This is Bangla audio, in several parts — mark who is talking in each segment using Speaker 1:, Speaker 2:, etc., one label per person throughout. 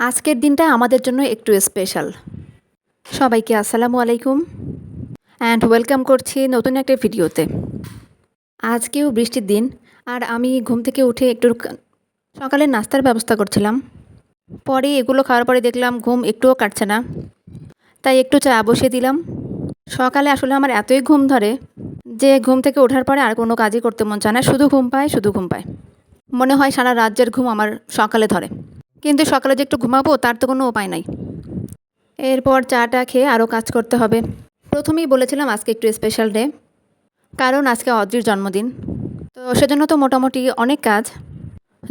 Speaker 1: আজকের দিনটা আমাদের জন্য একটু স্পেশাল সবাইকে আসসালামু আলাইকুম অ্যান্ড ওয়েলকাম করছি নতুন একটা ভিডিওতে। আজকেও বৃষ্টির দিন, আর আমি ঘুম থেকে উঠে একটু সকালে নাস্তার ব্যবস্থা করছিলাম। পরে এগুলো খাওয়ার পরে দেখলাম ঘুম একটুও কাটছে না, তাই একটু চা বসিয়ে দিলাম। সকালে আসলে আমার এতই ঘুম ধরে যে ঘুম থেকে ওঠার পরে আর কোনো কাজই করতে মন চায় না, শুধু ঘুম পায়, শুধু ঘুম পায়। মনে হয় সারা রাজ্যের ঘুম আমার সকালে ধরে। কিন্তু সকালে যে একটু ঘুমাবো, তার তো কোনো উপায় নাই। এরপর চাটা খেয়ে আরও কাজ করতে হবে। প্রথমেই বলেছিলাম আজকে একটু স্পেশাল ডে কারণ আজকে অদ্রির জন্মদিন। তো সেজন্য তো মোটামুটি অনেক কাজ।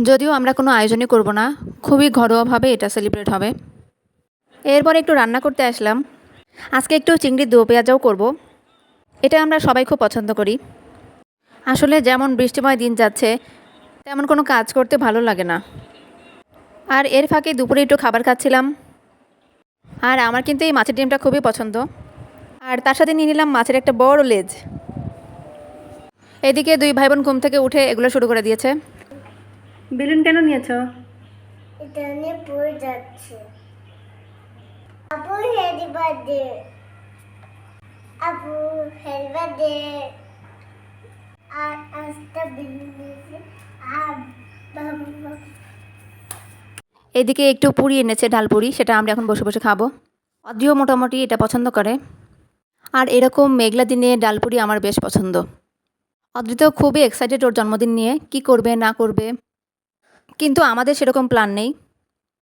Speaker 1: যদিও আমরা কোনো আয়োজনই করব না, খুবই ঘরোয়াভাবে এটা সেলিব্রেট হবে। এরপর একটু রান্না করতে আসলাম। আজকে একটু চিংড়ির দো পেঁয়াজাও করব। এটা আমরা সবাই খুব পছন্দ করি। আসলে যেমন বৃষ্টিময় দিন যাচ্ছে, তেমন কোনো কাজ করতে ভালো লাগে না। আর এর ফাঁকে দুপুরে একটু খাবার খাচ্ছিলাম। আর আমার কিন্তু এই মাছের ডিমটা খুবই পছন্দ। আর তার সাথে নিয়ে নিলাম মাছের একটা বড় লেজ। এদিকে দুই ভাই বোন ঘুম থেকে উঠে এগুলো শুরু করে দিয়েছে। বেলুন কেন নিয়েছ?
Speaker 2: এটা নিয়ে পড়ে যাচ্ছে। আপু হ্যাপি বার্থডে। আপু হ্যাপি বার্থডে। আর আজটা বিলিয়েছে আর বাবা।
Speaker 1: এদিকে একটু পুরি এনেছে, ডাল পুরি, সেটা আমরা এখন বসে বসে খাব। অদ্রিও মোটামুটি এটা পছন্দ করে। আর এরকম মেঘলা দিনে ডাল ডালপুরি আমার বেশ পছন্দ। অদ্রি তো খুবই এক্সাইটেড ওর জন্মদিন নিয়ে, কি করবে, না করবে। কিন্তু আমাদের সেরকম প্ল্যান নেই।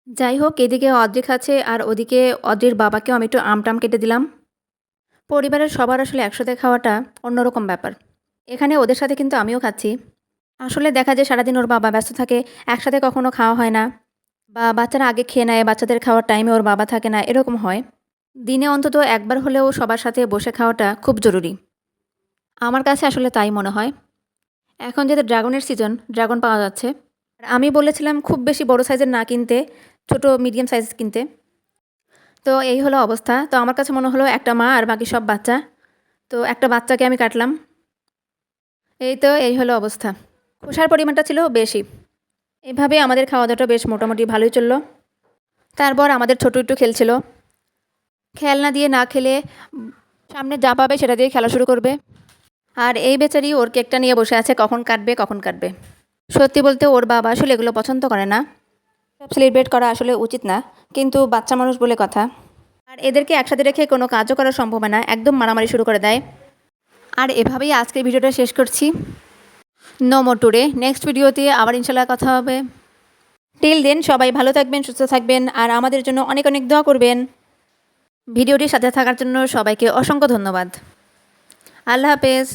Speaker 1: যাই হোক, এদিকে অদ্রি খাচ্ছে আর ওদিকে অদ্রির বাবাকেও আমি একটু আমটাম কেটে দিলাম। পরিবারের সবার আসলে একসাথে খাওয়াটা অন্যরকম ব্যাপার। এখানে ওদের সাথে কিন্তু আমিও খাচ্ছি। আসলে দেখা যায় সারাদিন ওর বাবা ব্যস্ত থাকে, একসাথে কখনো খাওয়া হয় না। বা বাচ্চারা আগে খেয়ে নেয়, বাচ্চাদের খাওয়ার টাইমে ওর বাবা থাকে না, এরকম হয়। দিনে অন্তত একবার হলেও সবার সাথে বসে খাওয়াটা খুব জরুরি। আমার কাছে আসলে তাই মনে হয়। এখন যেহেতু ড্রাগনের সিজন ড্রাগন পাওয়া যাচ্ছে। আর আমি বলেছিলাম খুব বেশি বড় সাইজের না কিনতে, ছোট মিডিয়াম সাইজ কিনতে। তো এই হলো অবস্থা। তো আমার কাছে মনে হলো একটা মা আর বাকি সব বাচ্চা। তো একটা বাচ্চাকে আমি কাটলাম। এই তো, এই হলো অবস্থা। খোসার পরিমাণটা ছিল বেশি। এভাবে আমাদের খাওয়া দাওয়াটা বেশ মোটামুটি ভালোই চলল। তারপর আমাদের ছোট একটু খেলছিল খেলনা দিয়ে না খেলে সামনে যা পাবে সেটা দিয়ে খেলা শুরু করবে। আর এই বেচারি ওর কেকটা নিয়ে বসে আছে, কখন কাটবে কখন কাটবে। সত্যি বলতে ওর বাবা আসলে এগুলো পছন্দ করে না। সব সেলিব্রেট করা আসলে উচিত না, কিন্তু বাচ্চা মানুষ বলে কথা। আর এদেরকে একসাথে রেখে কোনো কাজও করা সম্ভব না, একদম মারামারি শুরু করে দেয়। আর এভাবেই আজকের ভিডিওটা শেষ করছি। নো মোর টুডে নেক্সট ভিডিওতে আবার ইনশাল্লাহ কথা হবে। টিল দেন সবাই ভালো থাকবেন, সুস্থ থাকবেন, আর আমাদের জন্য অনেক অনেক দোয়া করবেন। ভিডিওটির সাথে থাকার জন্য সবাইকে অসংখ্য ধন্যবাদ। আল্লাহ হাফেজ।